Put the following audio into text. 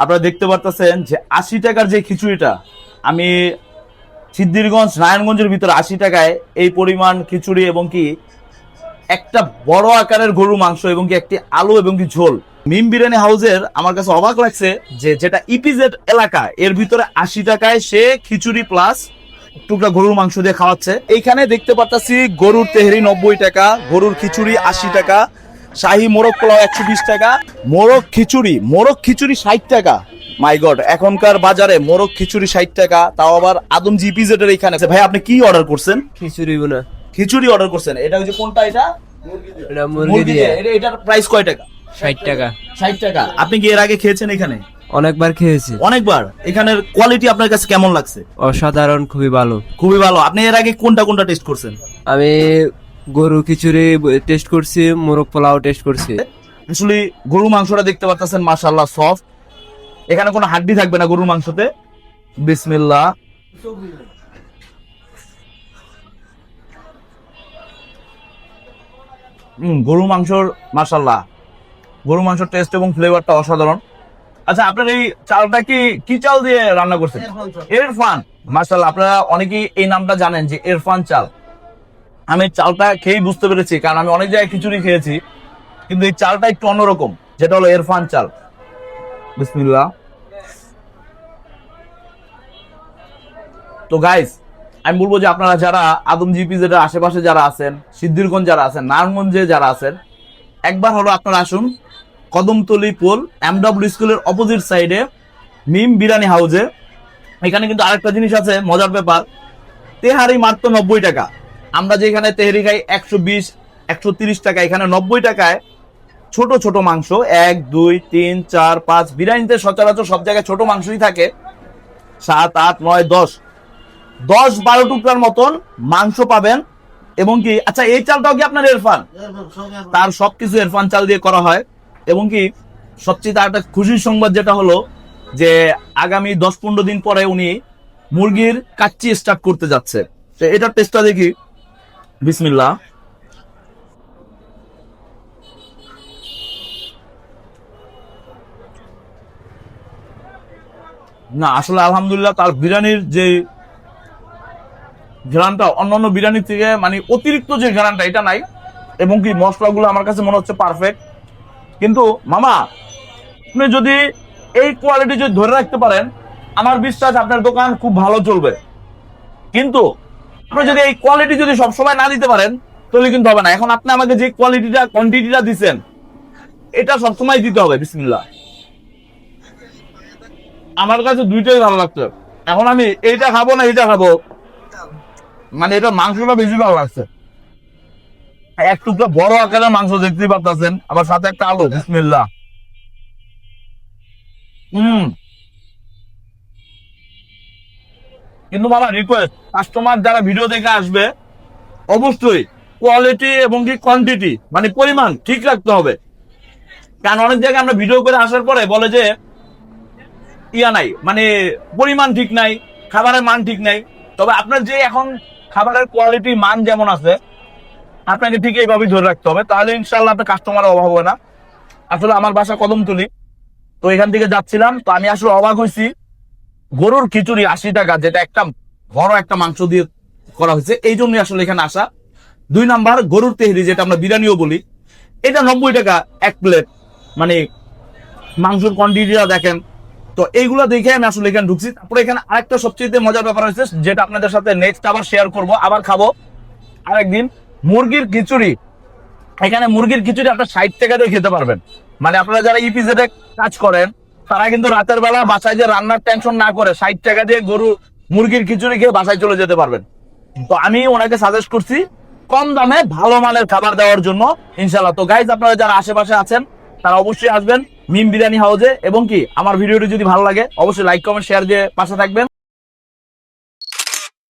আপনারা দেখতে পারতেছেন যে আশি টাকার যে খিচুড়িটা, আমি সিদ্ধিরগঞ্জ, নারায়ণগঞ্জের ভিতরে আশি টাকায় এই পরিমাণ খিচুড়ি এবং কি একটা বড় আকারের গরু মাংস এবং কি একটি আলু এবং কি ঝোল। মিম বিরিয়ানি হাউসের আমার কাছে অবাক লাগছে যে যেটা ইপিজেড এলাকা, এর ভিতরে আশি টাকায় সে খিচুড়ি প্লাস টুকরা গরুর মাংস দিয়ে খাওয়াচ্ছে। এইখানে দেখতে পাচ্ছি গরুর তেহরি নব্বই টাকা, গরুর খিচুড়ি আশি টাকা শাহি মোরগ পোলাও একশো বিশ টাকা মোরগ খিচুড়ি মোরগ খিচুড়ি ষাট টাকা। মাই গড এখনকার বাজারে মোরগ খিচুড়ি ষাট টাকা তাও আবার আদম জিপিজেড এর এখানে ভাই আপনি কি অর্ডার করছেন? খিচুড়ি গুনা খিচুড়ি অর্ডার করছেন। এটা হচ্ছে কোনটা এটা? এটা মুরগি মুরগি দিয়ে। দিয়ে। এটার প্রাইস কয় টাকা? ষাট টাকা। ষাট টাকা। আপনি কি এর আগে খেয়েছেন এখানে? অনেকবার খেয়েছি। অনেকবার। এখানের কোয়ালিটি আপনার কাছে কেমন লাগছে? অসাধারণ খুবই ভালো। খুবই ভালো। আপনি এর আগে কোনটা কোনটা টেস্ট করছেন? আমি গরু খিচুড়ি টেস্ট করছি মোরগ পোলাও টেস্ট করছি। আসলে গরু মাংসটা দেখতে পাচ্ছেন মাশাল্লাহ সফট এখানে কোনো হাড্ডি থাকবে না গরুর মাংসতে? বিসমিল্লাহ। হুম গরু মাংসর মাশাল্লাহ গরু মাংসর টেস্ট এবং ফ্লেভারটা অসাধারণ। আচ্ছা আপনার এই চালটা কি কি চাল দিয়ে রান্না করছেন? এরফান মাশাল্লাহ আপনারা অনেকেই এই নামটা জানেন যে এরফান চাল। আমি চালটা খেয়েই বুঝতে পেরেছি, কারণ আমি অনেক জায়গায় খিচুড়ি খেয়েছি, কিন্তু এই চালটা একটু অন্যরকম, যেটা হলো এরফান চাল। বিসমিল্লাহ। তো গাইস আমি বলব যে আপনারা যারা আদম জিপি যেটা আশেপাশে যারা আছেন, সিদ্ধিরগঞ্জ যারা আছেন, নারায়ণগঞ্জে যারা আছেন, একবার হলো আপনারা আসুন কদমতলি পোল এমডব্লিউ স্কুলের অপোজিট সাইডে মিম বিরিয়ানি হাউসে এখানে কিন্তু আরেকটা জিনিস আছে, মজার ব্যাপার, তেহারি মাত্র নব্বই টাকা। আমরা যেখানে তেহরি খাই একশো বিশ, একশো তিরিশ টাকা, এখানে নব্বই টাকায় ছোট ছোট মাংস, এক, দুই, তিন, চার, পাঁচ, বিরিয়ানিতে সচরাচর সব জায়গায় ছোট মাংসই থাকে। সাত, আট, নয়, দশ। দশ বারো টুকরার মতন মাংস পাবেন। এবং কি আচ্ছা এই চালটাও কি আপনার এরফান? তার সবকিছু এরফান চাল দিয়ে করা হয়। এবং কি, সবচেয়ে তার একটা খুশির সংবাদ যেটা হলো যে আগামী দশ পনেরো দিন পরে উনি মুরগির কাচ্চি স্টার্ট করতে যাচ্ছে। তো এটার টেস্টটা দেখি। বিসমিল্লাহ। না, আসলে আলহামদুলিল্লাহ তার বিরিয়ানির যে ঘেরানটা অন্যান্য বিরিয়ানির থেকে মানে অতিরিক্ত যে ঘেরানটা এটা নাই। এবং কি মশলাগুলো আমার কাছে মনে হচ্ছে পারফেক্ট কিন্তু মামা, আপনি যদি এই কোয়ালিটি যদি ধরে রাখতে পারেন, আমার বিশ্বাস আপনার দোকান খুব ভালো চলবে। কিন্তু আপনি যদি এই কোয়ালিটি যদি সবসময় না দিতে পারেন, তাহলে কিন্তু হবে না। এখন আপনি আমাকে যে কোয়ালিটিটা কোয়ান্টিটিটা দিচ্ছেন এটা সবসময় দিতে হবে, বিসমিল্লাহ। আমার কাছে দুইটাই ভালো লাগছে। এখন আমি এইটা খাব না এইটা খাব? মানে এটা মাংসটা বেশি ভালো লাগছে। এক টুকরা বড় আকারের মাংস দেখতেই পাচ্ছেন আবার সাথে একটা আলু, বিসমিল্লাহ। হুম। কিন্তু বাবা রিকোয়েস্ট কাস্টমার যারা ভিডিও দেখে আসবে, অবশ্যই কোয়ালিটি এবং কি কোয়ান্টিটি মানে পরিমাণ ঠিক রাখতে হবে। কারণ অনেক জায়গায় আমরা ভিডিও করে আসার পরে বলে যে, ইয়া নাই মানে পরিমাণ ঠিক নাই, খাবারের মান ঠিক নাই। তবে আপনার যে এখন খাবারের কোয়ালিটি মান যেমন আছে, আপনাকে ঠিক এইভাবেই ধরে রাখতে হবে। তাহলে ইনশাল্লাহ আপনার কাস্টমার অভাব হবে না। আসলে আমার বাসা কদমতলি, তো এখান থেকে যাচ্ছিলাম, তো আমি আসলে অবাক হয়েছি। গরুর খিচুড়ি আশি টাকা, যেটা একটা বড় একটা মাংস দিয়ে করা হয়েছে, এই জন্যই আসলে এখানে আসা। দুই নাম্বার, গরুর তেহরি, যেটা আমরা বিরিয়ানিও বলি, এটা নব্বই টাকা এক প্লেট মানে মাংসের কোয়ান্টিটিটা দেখেন। তো এইগুলো দেখে আমি আসলে এখানে ঢুকছি। তারপরে এখানে আরেকটা সবচেয়ে মজার ব্যাপার হয়েছে, যেটা আপনাদের সাথে নেক্সট আবার শেয়ার করব, আবার খাব। আরেকদিন, মুরগির খিচুড়ি। এখানে মুরগির খিচুড়ি আপনার ষাট টাকা দিয়ে খেতে পারবেন। মানে আপনারা যারা ইপিজেডে কাজ করেন তারা কিন্তু রাতের বেলা বাসায় যে রান্নার টেনশন না করে ষাট টাকা দিয়ে গরু, মুরগির খিচুড়ি খেয়ে বাসায় চলে যেতে পারবেন। তো আমি ওনাকে সাজেস্ট করছি কম দামে ভালো মানের খাবার দেওয়ার জন্য ইনশাল্লাহ তো গাইজ আপনারা যারা আশেপাশে আছেন, তারা অবশ্যই আসবেন মিম বিরিয়ানি হাউজে এবং কি, আমার ভিডিওটি যদি ভালো লাগে, অবশ্যই লাইক কমেন্ট শেয়ার দিয়ে পাশে থাকবেন।